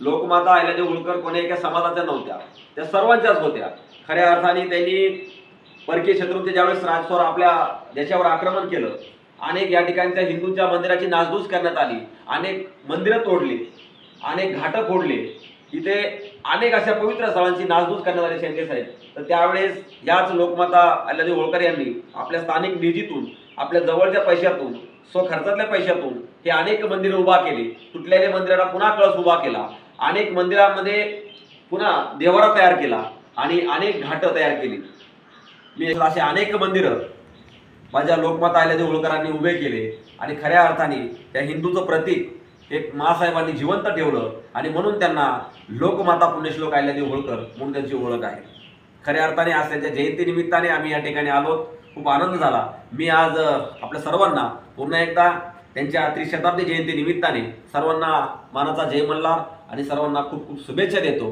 लोकमाता अहिल्यादेवी होळकर कोणी एका समाजाच्या नव्हत्या त्या सर्वांच्याच होत्या. खऱ्या अर्थाने त्यांनी परकीय शत्रूंचे ज्यावेळेस राजस्वर आपल्या देशावर आक्रमण केलं अनेक या ठिकाणच्या हिंदूंच्या मंदिराची नासधूस करण्यात आली अनेक मंदिरं तोडली अनेक घाटं फोडले. इथे अनेक अशा पवित्र स्थळांची नासधूस करण्यात आली शेंडे साहेब. तर त्यावेळेस याच लोकमाता अहिल्यादेवी होळकर यांनी आपल्या स्थानिक निधीतून आपल्या जवळच्या पैशातून स्वखर्चातल्या पैशातून हे अनेक मंदिरं उभा केली. तुटलेल्या मंदिराला पुन्हा कळस उभा केला. अनेक मंदिरामध्ये पुन्हा देवारा तयार केला आणि अनेक घाटं तयार केली. मी असे अनेक मंदिरं माझ्या लोकमाता अहिल्यादेवी होळकरांनी उभे केले आणि खऱ्या अर्थाने त्या हिंदूचं प्रतीक एक मासाहेबांनी जिवंत ठेवलं आणि म्हणून त्यांना लोकमाता पुण्यश्लोक अहिल्यादेवी होळकर म्हणून त्यांची ओळख आहे. खऱ्या अर्थाने आज त्यांच्या जयंतीनिमित्ताने आम्ही या ठिकाणी आलो. खूप आनंद झाला. मी आज आपल्या सर्वांना पुन्हा एकदा त्यांच्या त्रिशताब्दी जयंती निमित्ताने सर्वांना मानाचा जय मल्हार आणि सर्वांना खूप खूप शुभेच्छा देतो.